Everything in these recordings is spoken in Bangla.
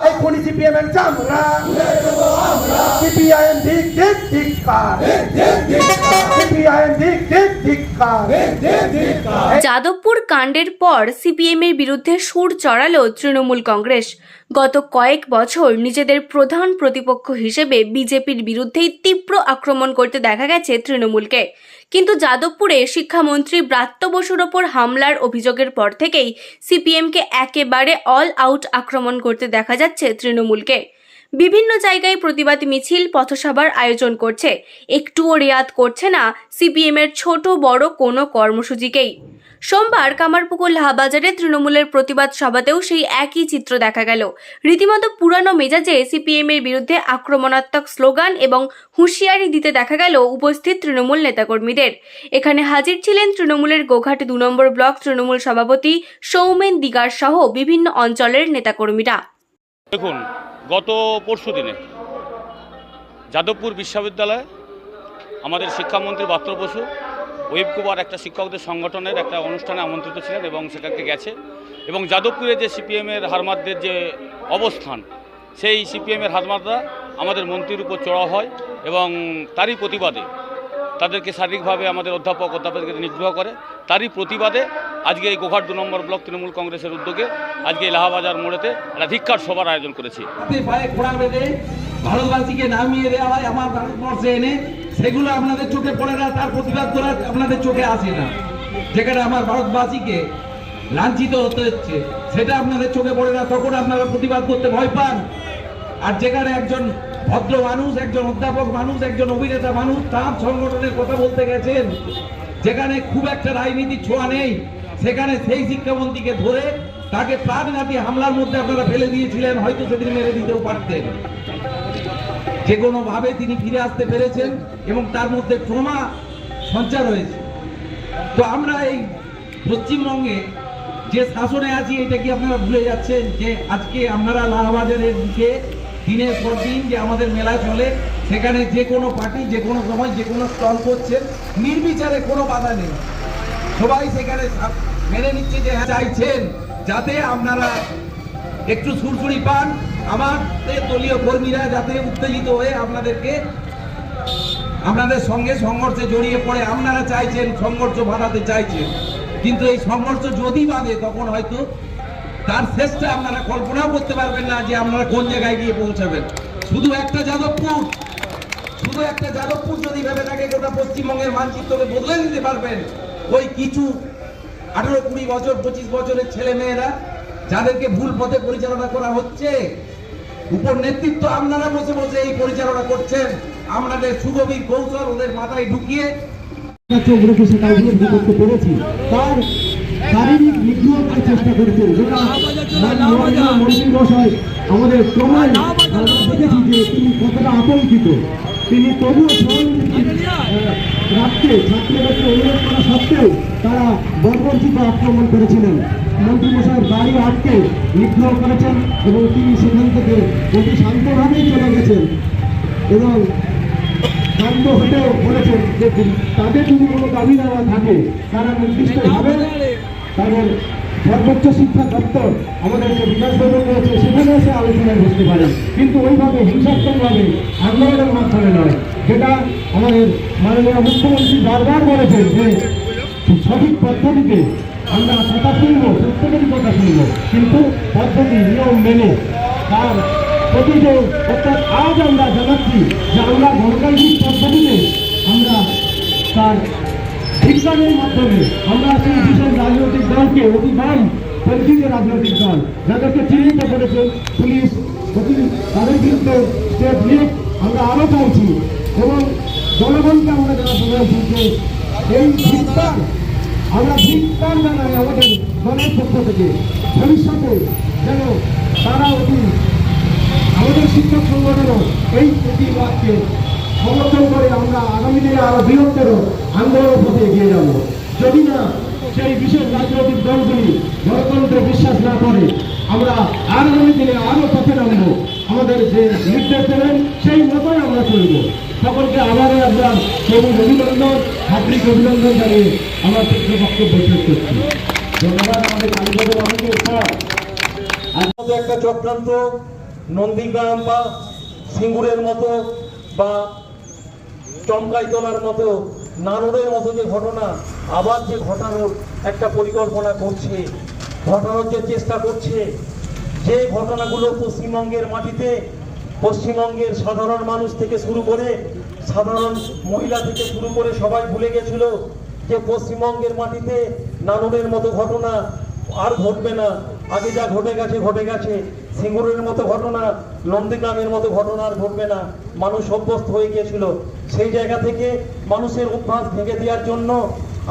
I এক্ষুনি সিপিএম এর চামড়া। সিপিআইএম দিক দিক ধিক্কার। যাদবপুর কাণ্ডের পর সিপিএমের বিরুদ্ধে সুর চড়ালো তৃণমূল কংগ্রেস। গত কয়েক বছর নিজেদের প্রধান প্রতিপক্ষ হিসেবে বিজেপির বিরুদ্ধেই তীব্র আক্রমণ করতে দেখা গেছে তৃণমূলকে। কিন্তু যাদবপুরে শিক্ষামন্ত্রী ব্রাত্য বসুর ওপর হামলার অভিযোগের পর থেকেই সিপিএমকে একেবারে অল আউট আক্রমণ করতে দেখা যাচ্ছে তৃণমূলকে। বিভিন্ন জায়গায় প্রতিবাদ মিছিল, পথসভার আয়োজন করছে। একটুও রেয়াত করছে না সিপিএমের ছোট বড় কোনো কর্মসূচিকেই। সোমবার কামারপুকুর লাহাবাজারে তৃণমূলের প্রতিবাদ সভাতেও সেই একই চিত্র দেখা গেল। রীতিমতো পুরানো মেজাজে সিপিএমের বিরুদ্ধে আক্রমণাত্মক স্লোগান এবং হুঁশিয়ারি দিতে দেখা গেল উপস্থিত তৃণমূল নেতাকর্মীদের। এখানে হাজির ছিলেন তৃণমূলের গোঘাট দু নম্বর ব্লক তৃণমূল সভাপতি সৌমেন দিগার সহ বিভিন্ন অঞ্চলের নেতাকর্মীরা। দেখুন, গত পরশু দিনে যাদবপুর বিশ্ববিদ্যালয়ে আমাদের শিক্ষামন্ত্রী বাত্র বসু, ওয়েব কুমার একটা শিক্ষকদের সংগঠনের একটা অনুষ্ঠানে আমন্ত্রিত ছিলেন এবং সেখানে গেছে। এবং যাদবপুরে যে সিপিএমের হারমাদদের যে অবস্থান, সেই সিপিএমের হারমাদরা আমাদের মন্ত্রীর উপর চড়া হয় এবং তারই প্রতিবাদে তাদেরকে শারীরিকভাবে আমাদের অধ্যাপক অধ্যাপককে নিগ্রহ করে, তারই প্রতিবাদে আজকে এই গোঘাট দু নম্বর ব্লক তৃণমূল কংগ্রেসের উদ্যোগে আজকে এই লাহাবাজার মোড়েতে একটা ধিক্ষার সভার আয়োজন করেছি। ভারতবাসীকে নামিয়ে দেওয়া হয় আমার ভারতবর্ষে এনে। সেগুলো আপনাদের চোখে পড়ে না, তার প্রতিবাদ করা আপনাদের চোখে আসে না। যেখানে আমার ভারতবাসীকে লাঞ্ছিত হতে হচ্ছে, সেটা আপনাদের চোখে পড়ে না, তখন আপনারা প্রতিবাদ করতে ভয় পান। আর যেখানে একজন ভদ্র মানুষ, একজন অধ্যাপক মানুষ, একজন অভিনেতা মানুষ তার সংগঠনের কথা বলতে গেছেন, যেখানে খুব একটা রাজনীতি ছোঁয়া নেই। সেখানে সেই শিক্ষামন্ত্রীকে ধরে তাকে প্রাণঘাতী হামলার মধ্যে আপনারা ফেলে দিয়েছিলেন, হয়তো সেদিন মেরে দিতেও পারতেন। যে কোনো ভাবে তিনি ফিরে আসতে পেরেছেন এবং তার মধ্যে ট্রমা সঞ্চার হয়েছে। তো আমরা এই পশ্চিমবঙ্গে যে শাসনে আছি, এটা কি আপনারা ভুলে যাচ্ছেন যে আজকে আপনারা লালবাজারের দিকে দিনের পর দিন যে আমাদের মেলা চলে, সেখানে যে কোনো পার্টি, যে কোনো সময়, যে কোনো স্টল করছেন, নির্বিচারে কোনো বাধা নেই। সবাই সেখানে মেনে নিচ্ছে যে হ্যাঁ চাইছেন, যাতে আপনারা একটু সুরসুরি পান। আমাদের দলীয় কর্মীরা যাতে উত্তেজিত হয়ে আপনাদেরকে আপনাদের সঙ্গে সংঘর্ষে জড়িয়ে পড়ে। আপনারা চাইছেন সংঘর্ষ বাঁধাতে চাইছেন। কিন্তু এই সংঘর্ষ যদি বাঁধে, তখন হয়তো তার শেষটা আপনারা কল্পনাও করতে পারবেন না যে আপনারা কোন জায়গায় গিয়ে পৌঁছাবেন। শুধু একটা যাদবপুর, শুধু একটা যাদবপুর যদি ভেবে থাকে, গোটা পশ্চিমবঙ্গের মানচিত্রকে বদলে দিতে পারবেন। ওই কিছু আঠারো, কুড়ি বছর, পঁচিশ বছরের ছেলে মেয়েরা যাদেরকে ভুল পথে পরিচালনা করা হচ্ছে, উপর নেতৃত্ব আপনারা বসে বসে এই পরিচালনা করছেন, আপনাদের সুগভীর কৌশল ওদের মাথায় ঢুকিয়ে তিনি তবুও রাখতে ছাত্রদেরকে অনুরোধ করা সত্ত্বেও তারা বর্বরচিত আক্রমণ করেছিলেন। মন্ত্রী মশাইয়ের বাড়ি আটকে নিগ্রহ করেছেন এবং তিনি সেখান থেকে অতি শান্তভাবেই চলে গেছেন এবং শান্ত হতেও বলেছেন যে তাদের যদি কোনো দাবি দেওয়া থাকে, তারা নির্দিষ্টভাবে তাদের সর্বোচ্চ শিক্ষা দপ্তর আমাদের যে বিকাশ ভবন রয়েছে সেখানে এসে আলোচনায় বসতে পারে। কিন্তু ওইভাবে হিংসাত্মকভাবে আন্দোলনের মাধ্যমে নয়। যেটা আমাদের মাননীয় মুখ্যমন্ত্রী বারবার বলেছেন যে সঠিক পদ্ধতিতে আমরা কথা শুনব, প্রত্যেকেরই কথা শুনব। কিন্তু পদ্ধতি, নিয়ম মেনে তার প্রতি যে অর্থাৎ আজ আমরা জানাচ্ছি যে আমরা গণতান্ত্রিক পদ্ধতিতে আমরা তার বিজ্ঞানের মাধ্যমে আমরা সেই বিশেষ রাজনৈতিক দলকে অতি বাম পরিচিত রাজনৈতিক দল যাদেরকে চিহ্নিত করেছে পুলিশ তাদের বিরুদ্ধে স্টেপ লিগ আমরা আরও চাইছি এবং জনগণকে আমরা জানাতে চাইছি যে এই ভিত্তার আমরা ভিত্তার জানাই আমাদের দলের পক্ষ থেকে ভবিষ্যতে যেন তারা অতি আমাদের শিক্ষক সংগঠনও এই প্রতিবাদকে সমর্থন করে আমরা আগামী দিনে আরও বৃহত্তর আন্দোলন পথে এগিয়ে যাব। যদি না সেই বিশেষ রাজনৈতিক দলগুলি গণতন্ত্রে বিশ্বাস না করে, আমরা আগামী দিনে আরও পথে নামবো। আমাদের যে নির্দেশ দেবেন, সেই মতোই আমরা চলব। সকলকে আবারও আমরা সবুজ অভিনন্দন, হার্দিক অভিনন্দন জানিয়ে আমার ক্ষেত্রে বক্তব্য শেষ করছি। ধন্যবাদ আমাদের কালীপদ অনেক স্যার একটা চক্রান্ত, নন্দীগ্রাম বা সিঙ্গুরের মতো বা চমকাইতলার মতো নানুরের মতো যে ঘটনা, আবার যে ঘটানোর একটা পরিকল্পনা করছে, ঘটানোর যে চেষ্টা করছে, যে ঘটনাগুলো পশ্চিমবঙ্গের মাটিতে পশ্চিমবঙ্গের সাধারণ মানুষ থেকে শুরু করে সাধারণ মহিলা থেকে শুরু করে সবাই ভুলে গেছিল যে পশ্চিমবঙ্গের মাটিতে নানুরের মতো ঘটনা আর ঘটবে না। আগে যা ঘটে গেছে ঘটে গেছে। সিঙ্গুরের মতো ঘটনা, নন্দীগ্রামের মতো ঘটনা আর ঘটবে না। মানুষ অভ্যস্ত হয়ে গিয়েছিল। সেই জায়গা থেকে মানুষের অভ্যাস ভেঙে দেওয়ার জন্য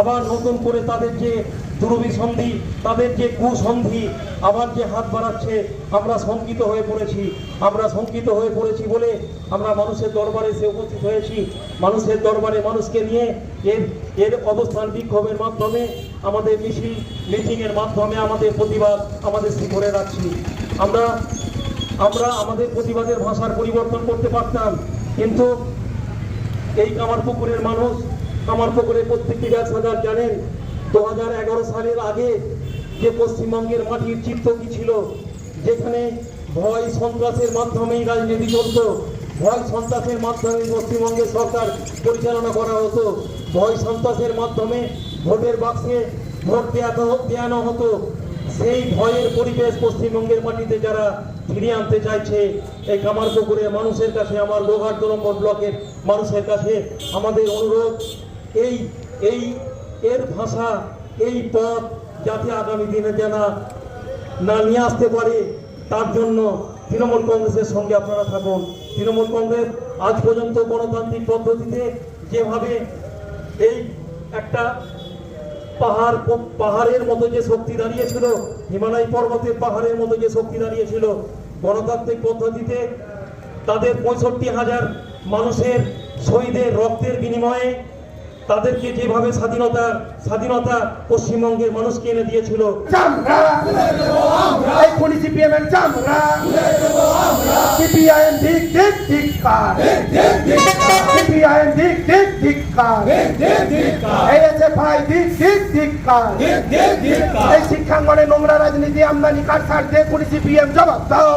আবার নতুন করে তাদের যে দুরভিসন্ধি তাদের যে কুসন্ধি, আবার যে হাত বাড়াচ্ছে, আমরা শঙ্কিত হয়ে পড়েছি, আমরা শঙ্কিত হয়ে পড়েছি বলে আমরা মানুষের দরবারে এসে উপস্থিত হয়েছি। মানুষের দরবারে মানুষকে নিয়ে এর এর অবস্থান বিক্ষোভের মাধ্যমে আমাদের মিছিল, মিটিংয়ের মাধ্যমে আমাদের প্রতিবাদ আমাদের শিখরে রাখছি। আমরা আমরা আমাদের প্রতিবাদের ভাষার পরিবর্তন করতে পারতাম, কিন্তু এই কামারপুকুরের মানুষ, কামারপুকুরের প্রত্যেকটি ব্যবসাদার জানেন দু হাজার এগারো সালের আগে যে পশ্চিমবঙ্গের মাটির চিত্র কি ছিল, যেখানে ভয় সন্ত্রাসের মাধ্যমেই রাজনীতি চলত, ভয় সন্ত্রাসের মাধ্যমে পশ্চিমবঙ্গের সরকার পরিচালনা করা হতো, ভয় সন্ত্রাসের মাধ্যমে ভোটের বাক্সে ভোট দেওয়া দেওয়ানো হতো, সেই ভয়ের পরিবেশ পশ্চিমবঙ্গের মাটিতে যারা ফিরিয়ে আনতে চাইছে, এই কামারপুকুরের মানুষের কাছে, আমার লোহার দু ব্লকের মানুষের কাছে আমাদের অনুরোধ, এই এই এর ভাষা, এই পথ যাতে আগামী দিনে যেন না নিয়ে আসতে পারে, তার জন্য তৃণমূল কংগ্রেসের সঙ্গে আপনারা থাকুন। তৃণমূল কংগ্রেস আজ পর্যন্ত গণতান্ত্রিক পদ্ধতিতে যেভাবে এই একটা পাহাড় পাহাড়ের মতো যে শক্তি দাঁড়িয়েছিল, হিমালয় পর্বতের পাহাড়ের মতো যে শক্তি দাঁড়িয়েছিল, গণতান্ত্রিক পদ্ধতিতে তাদের পঁয়ষট্টি হাজার মানুষের শহীদের রক্তের বিনিময়ে তাদেরকে যেভাবে স্বাধীনতা স্বাধীনতা পশ্চিমবঙ্গের মানুষকে এনে দিয়েছিল। এই শিক্ষাঙ্গনে নোংরা রাজনীতি, আমদানি কার স্বার্থে খুনি সিপিএম জবাব দাও।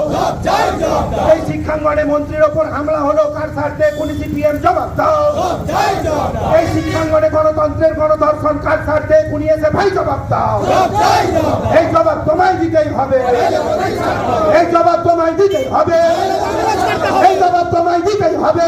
এই শিক্ষাঙ্গনে মন্ত্রীর ওপর হামলা হলো কার স্বার্থে খুনি সিপিএম জবাব দাও। গণতন্ত্রের গণধর্ষণ কার স্বার্থে গুনিয়েছে ভাই জবাব দাও। এই জবাব তোমায় দিতেই হবে। এই জবাব তোমায় দিতেই হবে। এই জবাব তোমায় দিতেই হবে।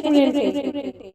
রেস্টুরেন্টে